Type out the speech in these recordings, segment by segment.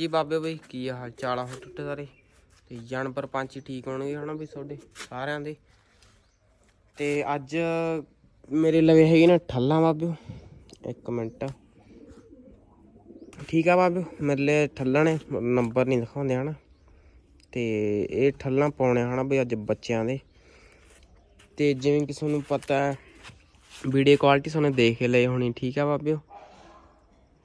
ਜੀ ਬਾਬੇ ਬਈ, ਕੀ ਆ ਹਾਲ ਚਾਲ ਆ ਹੋ ਟੁੱਟੇ ਸਾਰੇ? ਤੇ ਜਾਨਵਰ ਪੰਛੀ ਠੀਕ ਹੋਣਗੇ ਹਨਾ ਵੀ ਤੁਹਾਡੇ ਸਾਰਿਆਂ ਦੇ? ਤੇ ਅੱਜ ਮੇਰੇ ਲਵੇ ਹੈਗੇ ਨੇ ਠੱਲਾਂ ਬਾਬਿਓ ਇੱਕ ਮਿੰਟ। ਠੀਕ ਆ ਬਾਬਿਓ ਮੇਰੇ ਲਈ ਠੱਲਾਂ ਨੇ, ਨੰਬਰ ਨਹੀਂ ਦਿਖਾਉਂਦੇ ਹਨਾ। ਤੇ ਇਹ ਠੱਲਾਂ ਪਾਉਣੇ ਹਨਾ ਬਈ ਅੱਜ ਬੱਚਿਆਂ ਦੇ। ਤੇ ਜਿਵੇਂ ਕਿ ਤੁਹਾਨੂੰ ਪਤਾ ਵੀਡੀਓ ਕੁਆਲਿਟੀ ਤੁਹਾਨੂੰ ਦੇਖ ਹੀ ਲਈ ਹੋਣੀ, ਠੀਕ ਆ ਬਾਬਿਓ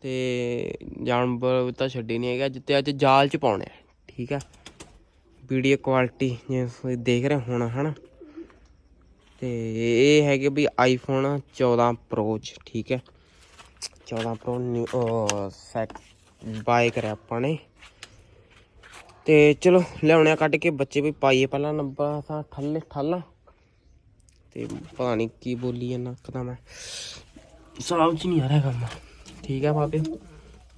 ਤੇ ਜਾਨਵਰ ਤਾਂ ਛੱਡੀ ਨਹੀਂ ਹੈਗਾ। ਜਿੱਤੇ ਅੱਜ ਜਾਲ ਚ ਪਾਉਣੇ ਆ। ਠੀਕ ਆ? ਵੀਡੀਓ ਕੁਆਲਿਟੀ ਜਿਵੇਂ ਤੁਸੀਂ ਦੇਖ ਰਹੇ ਹੋਣਾ, ਹਨਾ? ਤੇ ਇਹ ਹੈਗੇ ਵੀ ਆਈਫੋਨ 14 ਪ੍ਰੋ ਚ, ਠੀਕ ਹੈ 14 ਪ੍ਰੋ ਨਿਊ ਸੈਕ ਬਾਏ ਕਰਿਆ ਆਪਾਂ ਨੇ। ਤੇ ਚਲੋ, ਲਿਆਉਣੇ ਆ ਕੱਢ ਕੇ। ਬੱਚੇ ਵੀ ਪਾਈਏ ਪਹਿਲਾਂ ਨੰਬਰ ਤਾਂ ਠੱਲੇ ਠੱਲਾ। ਤੇ ਪਤਾ ਨਹੀਂ ਕੀ ਬੋਲੀ ਜਾਂਦਾ ਕਦਾ ਮੈਂ। ਸਮਝ ਚ ਨਹੀਂ ਆ ਰਿਹਾ ਕੰਮ। ਠੀਕ ਆ ਬਾਬੇ।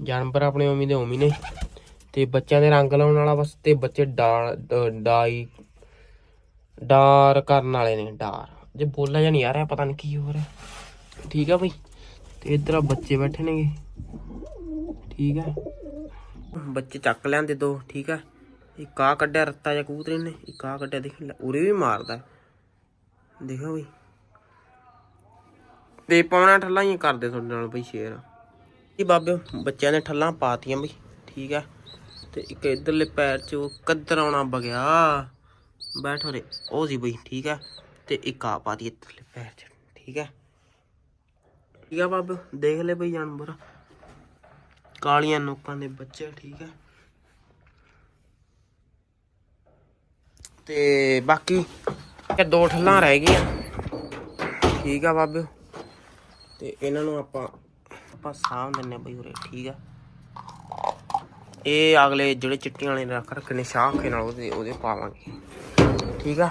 ਜਾਨਵਰ ਆਪਣੇ ਉਮੀ ਦੇ ਉਮੀ ਨੇ। ਤੇ ਬੱਚਿਆਂ ਦੇ ਰੰਗ ਲਾਉਣ ਵਾਲਾ ਬਸ ਤੇ ਬੱਚੇ ਡਾਈ, ਡਾਰ ਕਰਨ ਵਾਲੇ ਨੇ, ਡਾਰ। ਜੇ ਬੋਲਿਆ ਜਾਂ ਨਹੀਂ ਆ ਰਿਹਾ, ਪਤਾ ਨਹੀਂ ਕੀ ਹੋ ਰਿਹਾ। ਠੀਕ ਆ ਬਈ। ਤੇ ਇਧਰ ਬੱਚੇ ਬੈਠੇ ਨੇਗੇ। ਠੀਕ ਆ। ਬੱਚੇ ਚੱਕ ਲਿਆਂਦੇ ਦੋ, ਠੀਕ ਆ। ਇੱਕ ਆ ਕੱਢਿਆ ਰੱਤਾ ਜਾਂ ਕਬੂਤਰੇ ਨੇ ਇੱਕ ਆ ਕੱਢਿਆ ਦੇਖ ਉਰੇ ਵੀ ਮਾਰਦਾ। ਦੇਖੋ ਬਈ। ਤੇ ਪਾਉਣਾ ਠੱਲਾਂ ਹੀ ਕਰਦੇ ਤੁਹਾਡੇ ਨਾਲ ਬਈ ਸ਼ੇਰ ਇਹ ਬਾਬੇ, ਬੱਚਿਆਂ ਨੇ ਠੱਲਾਂ ਪਾਤੀਆਂ ਬਈ, ਠੀਕ ਆ। ਤੇ ਇੱਕ ਇਧਰਲੇ ਪੈਰ 'ਚ ਉਹ ਕੱਦਰ ਆਉਣਾ ਬਗਿਆ। ਬੈਠ ਉਰੇ, ਉਹ ਸੀ ਬਈ, ਠੀਕ ਆ। ਤੇ ਇੱਕ ਆ ਪਾਤੀ ਇਧਰਲੇ ਪੈਰ 'ਚ, ਠੀਕ ਆ। ਠੀਕ ਆ ਬਾਬੇ, ਦੇਖ ਲੈ ਬਈ ਜਾਨਵਰ। ਕਾਲੀਆਂ ਨੋਕਾਂ ਦੇ ਬੱਚੇ, ਠੀਕ ਆ। ਤੇ ਬਾਕੀ ਇਹ ਦੋ ਠੱਲਾਂ ਰਹਿ ਗਈਆਂ। ਠੀਕ ਆ ਬਾਬੇ। ਤੇ ਇਹਨਾਂ ਨੂੰ ਆਪਾਂ ਆਪਾਂ ਸਾਂਭ ਦਿੰਨੇ ਬਈ ਉਰੇ, ਠੀਕ ਆ। ਇਹ ਅਗਲੇ ਜਿਹੜੇ ਚਿੱਟੀਆਂ ਵਾਲੇ ਰੱਖ ਰੱਖਣੇ ਸ਼ਾਖੇ ਨਾਲ ਉਹਦੇ ਉਹਦੇ ਪਾਵਾਂਗੇ ਠੀਕ ਆ?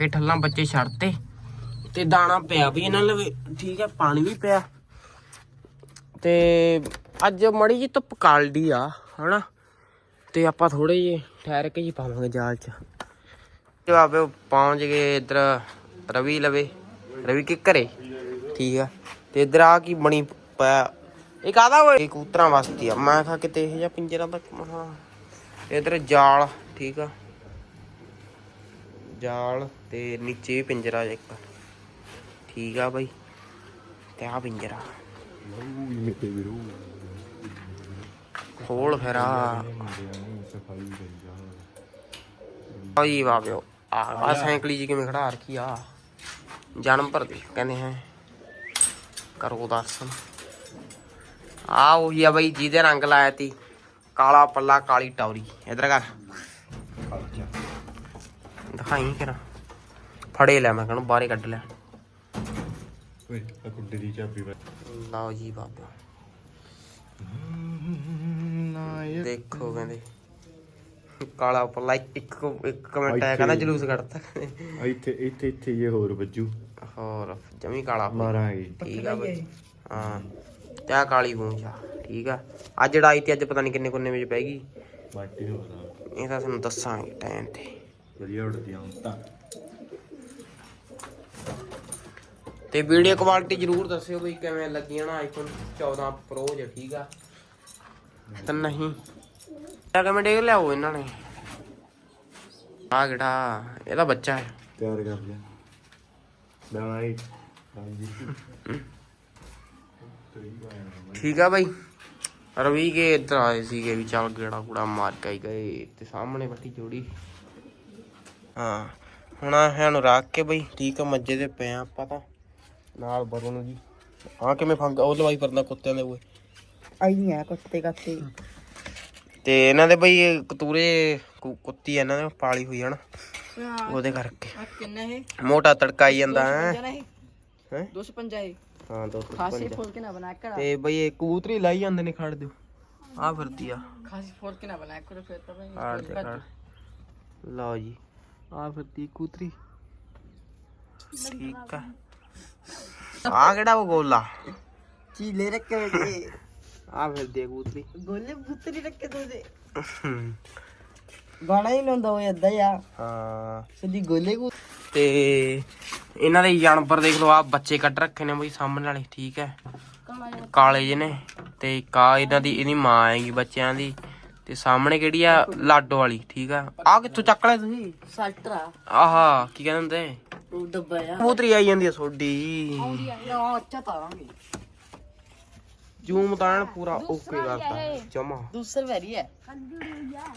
ਇਹ ਠੱਲਾਂ ਬੱਚੇ ਛੱਡਤੇ ਤੇ ਦਾਣਾ ਪਿਆ ਵੀ ਇਹਨਾਂ ਲਵੇ, ਠੀਕ ਆ, ਪਾਣੀ ਵੀ ਪਿਆ। ਤੇ ਅੱਜ ਮੜੀ ਜੀ ਧੁੱਪ ਕਾਲਦੀ ਆ, ਹਨਾ? ਤੇ ਆਪਾਂ ਥੋੜੇ ਜੇ ਠਹਿਰ ਕੇ ਜੀ ਪਾਵਾਂਗੇ ਜਾਲ 'ਚ। ਤੇ ਬਾਬੇ ਪਹੁੰਚ ਗਏ ਇੱਧਰ ਰਵੀ ਲਵੇ, ਰਵੀ ਕੇ ਘਰੇ? ਠੀਕ ਆ? ਤੇ ਇਧਰ ਆ ਕੀ ਬਣੀ ਪਿਆ ਇਹ ਕਾਦਾ ਓਏ ਕੂਤਰਾਂ ਵਾਸਤੇ ਆ। ਮੈਂ ਕਿਹਾ ਕਿਤੇ ਇਹ ਜਾਂ ਪਿੰਜਰਾ ਤੱਕ ਮਹਾ ਇੱਧਰ ਜਾਲ, ਠੀਕ ਆ। ਜਾਲ ਤੇ ਨੀਚੇ ਵੀ ਪਿੰਜਰਾ ਇੱਕ। ਠੀਕ ਆ ਬਾਈ। ਤੇ ਆ ਪਿੰਜਰਾ। ਖੋਲ ਫਿਰ ਆ। ਆਈ ਬਾਬਿਓ ਆ ਆ ਸਾਈਕਲੀ ਜੀ ਕਿਵੇਂ ਖੜਾ ਰੱਖੀ ਆ। ਜਨਮ ਭਰ ਦੇ, ਕਹਿੰਦੇ ਹੈ। ਕਰੋ ਦਰਸ਼ਨ ਆ ਉਹੀ ਆ ਬਈ ਜਿਹਦੇ ਰੰਗ ਲਾਇਆ ਤੀ ਕਾਲਾ ਪੱਲਾ ਕਾਲੀ ਟੌਰੀ ਇਧਰ ਕਰ ਦਿਖਾਈ ਕਿਰਾ ਫੜੇ ਲੈ ਮੈਂ ਕਹਨੂੰ ਬਾਹਰੇ ਕੱਢ ਲਿਆ ਓਏ ਆ ਕੁੱਡੇ ਦੀ ਚਾਬੀ ਵਾ ਲਓ ਜੀ ਬਾਬਾ ਦੇਖੋ ਕਹਿੰਦੇ ਕਾਲਾ ਪੱਲਾ ਇੱਕ ਇੱਕ ਕਮੈਂਟ ਆਇਆ ਕਹਿੰਦਾ ਜਲੂਸ ਕੱਢਤਾ। ਇੱਥੇ ਇੱਥੇ ਇੱਥੇ ਇਹ ਹੋਰ ਵੱਜੂ। ਹੋਰ ਜਮੀ ਕਾਲਾ। ਹੋ ਮਾਰਾਂਗੇ ਠੀਕ ਆ ਬਈ ਹਾਂ ਤੇ ਆਹ ਕਾਲੀ ਪੂੰਛ ਆ ਠੀਕ ਆ। ਅੱਜ ਜੜਾਈ ਤੇ ਅੱਜ ਪਤਾ ਨਹੀਂ ਕਿੰਨੇ ਕੋਨੇ ਵਿੱਚ ਪੈ ਗਈ। ਬਾਟੀ ਹੋ ਰਹਾ ਇਹ ਤਾਂ ਤੁਹਾਨੂੰ ਦੱਸਾਂਗੇ ਟਾਈਮ ਤੇ। ਵਧੀਆ ਉੱਡਦੀਆਂ ਹੁਣ ਤਾਂ। ਤੇ ਵੀਡੀਓ ਕੁਆਲਿਟੀ ਜਰੂਰ ਦੱਸਿਓ ਬਈ ਕਿਵੇਂ ਲੱਗੀਆਂ ਨਾ ਆਈਫੋਨ 14 ਪ੍ਰੋ ਜੇ ਠੀਕ ਆ? ਤਾਂ ਨਹੀਂ। ਕਿਵੇਂ ਡੇਗ ਲਿਆਓ ਇਹਨਾਂ ਨੇ। ਆ ਕਿਹੜਾ? ਇਹਦਾ ਬੱਚਾ ਹੈ। ਤਿਆਰ ਕਰ ਲਿਆ। ਬਾਈ ਹਾਂਜੀ ਠੀਕ ਆ ਬਾਈ। ਰਵੀ ਕੇ ਇੱਧਰ ਆਏ ਸੀਗੇ ਵੀ ਚੱਲ ਗੇੜਾ ਕੂੜਾ ਮਾਰ ਕੇ ਆਈ ਗਏ ਤੇ ਸਾਹਮਣੇ ਬੱਟੀ ਜੋੜੀ। ਹਾਂ ਹੁਣ ਆਹ ਨੂੰ ਰੱਖ ਕੇ ਬਈ। ਠੀਕ ਆ ਮੱਜੇ ਦੇ ਪਏ ਆ ਆਪਾਂ ਤਾਂ। ਨਾਲ ਬਰੂ ਜੀ। ਆ ਕਿਵੇਂ ਫੰਗ ਉਹ ਲਵਾਈ ਫਿਰਦਾ ਕੁੱਤਿਆਂ ਦੇ ਓਏ ਆਈ ਹੈ ਕੁੱਤੇ ਕੱਤੇ। ਤੇ ਇਹਨਾਂ ਦੇ ਬਈ ਕਤੂਰੇ ਕੁ- ਕੁੱਤੀ ਇਹਨਾਂ ਦੇ ਪਾਲੀ ਹੋਈ ਹਨ। ਉਹਦੇ ਕਰਕੇ। ਆ ਕਿੰਨਾ ਹੈ ਮੋਟਾ ਤੜਕਾਈ ਜਾਂਦਾ ਹੈ। ਜਨਾ ਹੈ? ਹੈਂ? 250 ਹੈ ਹਾਂ ਦੋ ਖਾਸੀ ਫੋਲ ਕੇ ਨਾ ਬਣਾ ਕਰ। ਤੇ ਬਈ ਇਹ ਕਬੂਤਰੀ ਲਾਈ ਜਾਂਦੇ ਨੇ ਖੜ ਦਿਓ। ਆ ਫਿਰਦੀ ਆ। ਖਾਸੀ ਫੋਲ ਕੇ ਨਾ ਬਣਾ ਕਰ ਫਿਰ ਤਾਂ ਦੇ ਖੜ ਲਓ ਜੀ ਆ ਫਿਰਦੀ ਕਬੂਤਰੀ। ਠੀਕ ਆ। ਆ ਕਿਹੜਾ ਉਹ ਗੋਲਾ? ਚੀਲੇ ਰੱਖੇ ਬੇਟੇ ਆ ਫਿਰਦੀ ਆ ਕਬੂਤਰੀ। ਗੋਲੇ ਬੁੱਤਰੀ ਰੱਖੇ ਦੋ ਦੇ ਗਾਣਾ ਹੀ ਲਾਉਂਦਾ ਉਹ ਏਦਾਂ ਆ। ਹਾਂ ਸਿੱਧੀ ਗੋਲੇ ਕੋ ਤੇ ਇਹਨਾਂ ਦੇ ਜਾਨਵਰ ਦੇਖ ਲਓ ਆ ਬੱਚੇ ਕੱਢ ਰੱਖੇ ਨੇ ਬਈ ਸਾਹਮਣੇ ਵਾਲੇ ਠੀਕ ਹੈ। ਕਾਲੇ ਜਿਹੇ ਨੇ ਤੇ ਆ ਇਹਨਾਂ ਦੀ ਇਹਦੀ ਮਾਂ ਹੈਗੀ ਬੱਚਿਆਂ ਦੀ। ਤੇ ਸਾਹਮਣੇ ਕਿਹੜੀ ਆ? ਲਾਡੋ ਵਾਲੀ ਠੀਕ ਆ। ਆ ਕਿੱਥੋਂ ਚੱਕ ਲਿਆ ਤੁਸੀਂ? ਸਲਟਰਾ। ਆਹਾ ਕੀ ਕਹਿੰਦੇ ਹੁੰਦੇ? ਉਹ ਡੱਬਾ ਆ। ਕਬੂਤਰੀ ਆਈ ਜਾਂਦੀ ਆ ਸੋਡੀ ਨਾ ਅੱਛਾ ਤਾਰਾਂਗੇ। ਜ਼ੂਮ ਤਾਂ ਐਨ ਪੂਰਾ ਓਕੇ ਕਰਤਾ। ਜਮਾ। ਦੂਸਰ ਵੈਰੀ ਹੈ।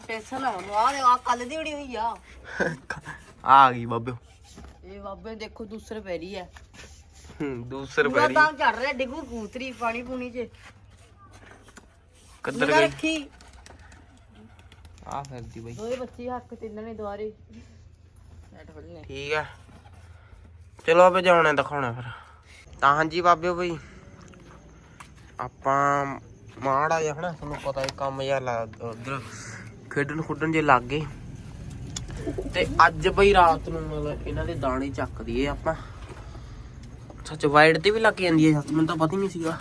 ਪੈਸਾ ਨਾ। ਆ ਦੇ ਆ ਕੱਲ ਦੀ ਉੜੀ ਹੋਈ ਆ। ਆ ਗਈ ਬਾਬਿਓ ਇਹ ਬਾਬੇ ਦੇਖੋ ਦੂਸਰ ਵੈਰੀ ਹੈ। ਹੂੰ, ਦੂਸਰ ਪੂਰਾ ਪੈਰੀ ਤਾਂ ਝੜ ਰਿਹਾ ਡਿੱਗੂ ਕੂਤਰੀ ਪਾਣੀ ਪੂਣੀ ਚ। ਕਿੱਧਰ ਗਈ ਰੱਖੀ। ਆ ਫਿਰਦੀ ਬਈ। ਦੋਏ ਬੱਚੇ ਹੱਕ ਤੇ ਇਹਨਾਂ ਨੇ ਦੁਆਰੇ। ਐਟ ਫੜਨੇ। ਠੀਕ ਆ। ਚਲੋ ਆਪੇ ਜਾਣਾ ਦਿਖਾਉਣਾ ਫਿਰ। ਤਾਂ ਹਾਂਜੀ ਬਾਬਿਓ ਬਈ। ਆਪਾਂ ਮਾੜਾ ਜਿਹਾ ਹਨਾ, ਤੁਹਾਨੂੰ ਪਤਾ ਹੈ ਕੰਮ ਜਿਹਾ ਲੱਗ ਉਧਰ ਖੇਡਣ ਖੁੱਡਣ ਜੇ ਲੱਗ ਗਏ। ਤੇ ਅੱਜ ਬਈ ਰਾਤ ਨੂੰ ਮਤਲਬ ਇਹਨਾਂ ਦੇ ਦਾਣੇ ਚੱਕ ਦਈਏ ਆਪਾਂ। ਸੱਚ ਵਾਈਡ ਤੇ ਵੀ ਲੱਗ ਜਾਂਦੀ ਹੈ ਸੱਚ, ਮੈਨੂੰ ਤਾਂ ਪਤਾ ਹੀ ਨਹੀਂ ਸੀਗਾ।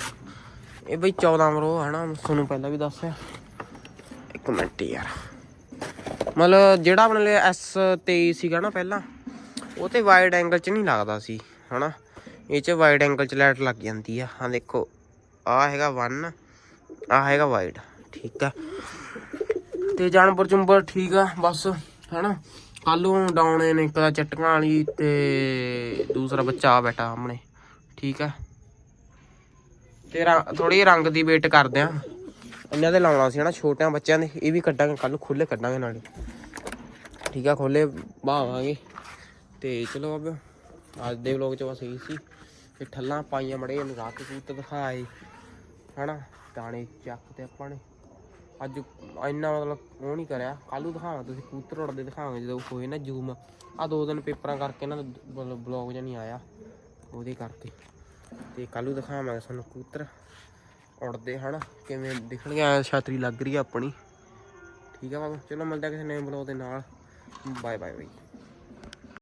ਇਹ ਬਈ 14 ਮਰੋ ਹਨਾ, ਤੁਹਾਨੂੰ ਪਹਿਲਾਂ ਵੀ ਦੱਸਿਆ। ਇੱਕ ਮਿੰਟ ਯਾਰ। ਮਤਲਬ ਜਿਹੜਾ ਆਪਣੇ ਲਈ S23 ਸੀਗਾ ਨਾ ਪਹਿਲਾਂ, ਉਹ ਤੇ ਵਾਈਡ ਐਂਗਲ 'ਚ ਨਹੀਂ ਲੱਗਦਾ ਸੀ, ਹਨਾ। ਇਹ 'ਚ ਵਾਈਡ ਐਂਗਲ 'ਚ ਲਾਈਟ ਲੱਗ ਜਾਂਦੀ ਆ। ਹਾਂ ਦੇਖੋ ਆ ਹੈਗਾ 1 ਆ ਹੈਗਾ ਵਾਈਡ ਠੀਕ ਆ। ਤੇ ਜਾਨਵਰ ਚੁੰਬਰ ਠੀਕ ਆ, ਬਸ, ਹੈਨਾ। ਕੱਲੋਂ ਡਾਉਣੇ ਨੇ ਇੱਕ ਦਾ ਚਟਕਾਂ ਵਾਲੀ ਤੇ ਦੂਸਰਾ ਬੱਚਾ ਆ ਬੈਠਾ ਸਾਹਮਣੇ, ਠੀਕ ਆ। ਤੇ ਥੋੜੀ ਰੰਗ ਦੀ ਵੇਟ ਕਰਦੇ ਆ। ਇਹਨਾਂ ਦੇ ਲਾਉਣਾ ਸੀ ਹਨਾ, ਛੋਟਿਆਂ ਬੱਚਿਆਂ ਦੇ, ਇਹ ਵੀ ਕੱਢਾਂਗੇ ਕੱਲ ਖੁੱਲੇ ਕੱਢਾਂਗੇ ਨਾਲੇ ਠੀਕ ਆ ਖੋਲੇ ਬਾਵਾਂਗੇ ਤੇ ਚਲੋ ਅਬ, ਅੱਜ ਦੇ ਵਲੌਗ ਚ ਬਸ ਇਹੀ ਸੀ। ਤੇ ਠੱਲਾਂ ਪਾਈਆਂ ਮੜੇ ਰਾਤ ਕਬੂਤਰ ਦਿਖਾਏ। ਹਨਾ, ਦਾਣੇ ਚੱਕ ਤੇ ਆਪਾਂ ਨੇ। ਅੱਜ ਇੰਨਾ ਮਤਲਬ ਉਹ ਨਹੀਂ ਕਰਿਆ। ਕੱਲ ਨੂੰ ਦਿਖਾਵਾਂ ਤੁਸੀਂ ਕੂਤਰ ਉੜਦੇ ਦਿਖਾਵਾਂਗੇ ਜਦੋਂ ਹੋਏ ਨਾ ਜ਼ੂਮ। ਆ ਦੋ ਦਿਨ ਪੇਪਰਾਂ ਕਰਕੇ ਨਾ ਮਤਲਬ ਵਲੌਗ ਜਿਹਾ ਨਹੀਂ ਆਇਆ, ਉਹਦੇ ਕਰਕੇ। ਤੇ ਕੱਲ ਨੂੰ ਦਿਖਾਵਾਂਗੇ ਸਾਨੂੰ ਕਬੂਤਰ ਉੜਦੇ, ਹਨਾ, ਕਿਵੇਂ ਦਿਖਣਗੇ। ਐ ਛਾਤਰੀ ਲੱਗ ਰਹੀ ਆ ਆਪਣੀ। ਠੀਕ ਆ ਬਾਬਾ, ਚਲੋ ਮਿਲਦਾ ਕਿਸੇ ਨਵੇਂ ਵਲੌਗ ਦੇ ਨਾਲ। Bye bye bye.